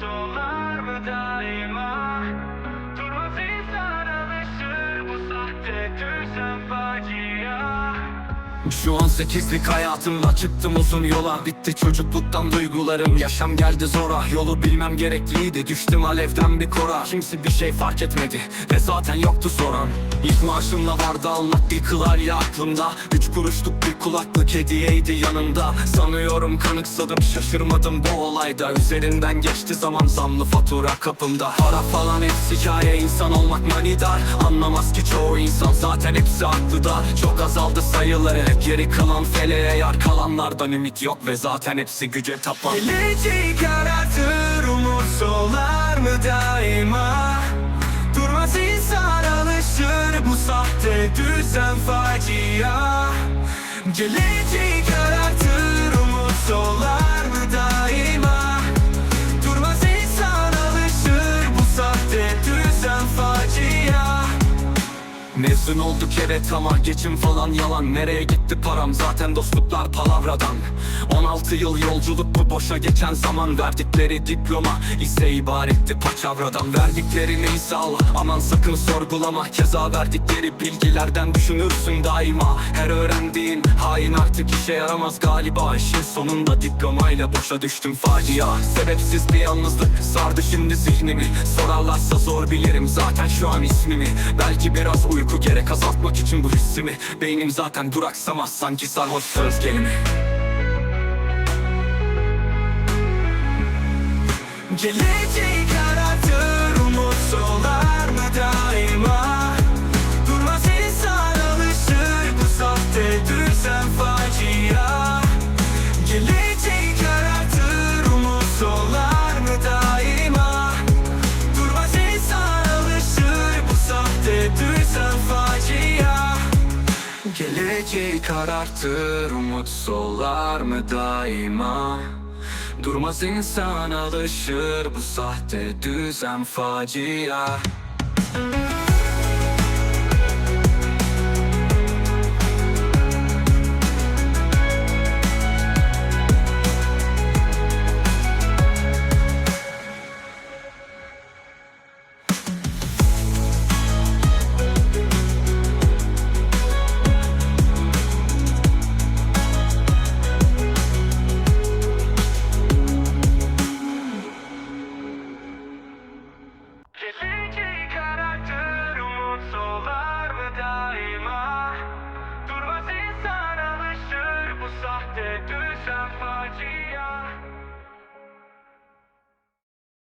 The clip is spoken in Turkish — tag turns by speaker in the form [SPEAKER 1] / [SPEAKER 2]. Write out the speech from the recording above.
[SPEAKER 1] solar mı daima? Durmaz insan alışır bu sahte düzen facia
[SPEAKER 2] Şu an sekizlik hayatımda çıktım uzun yola. Bitti çocukluktan duygularım. Yaşam geldi zora. Yolu bilmem gerekliydi. Düştüm alevden bir kora. Kimse bir şey fark etmedi Ve zaten yoktu soran. İlk maaşımla vardı almak bir klavye aklımda. Üç kuruşluk bir kulaklık hediyeydi yanımda. Sanıyorum kanıksadım. Şaşırmadım bu olayda. Üzerinden geçti zaman zamlı fatura kapımda. Para falan hepsi hikaye. İnsan olmak manidar. Anlamaz ki çoğu insan. Zaten hepsi aklıda Çok azaldı sayıları geri kalan feleğe yar Kalanlardan ümit yok ve zaten hepsi güce tapan.
[SPEAKER 1] Geleceği karartır umut solar mı daima? Durmaz insan alışır bu sahte düzen facia. Geleceği karartır umut
[SPEAKER 2] Mezun olduk evet ama geçim falan yalan. Nereye gitti param? Zaten dostluklar palavradan. 16 yıl yolculuk bu boşa geçen zaman. Verdikleri diploma ise ibaretti paçavradan. Verdiklerini ise al aman sakın sorgulama. Keza verdikleri bilgilerden düşünürsün daima. Her öğrendiğin hain artık işe yaramaz galiba. İşin sonunda diplomayla boşa düştüm facia. Sebepsiz bir yalnızlık sardı şimdi zihnimi. Sorarlarsa zor bilirim zaten şu an ismimi. Belki biraz uyku gerek azaltmak için bu hissimi. Beynim zaten duraksamaz sanki sarhoş söz gelimi.
[SPEAKER 1] Geleceği Geleceği karartır umut solar mı daima? Durmaz insan alışır bu sahte düzen facia
[SPEAKER 2] de deux symphonies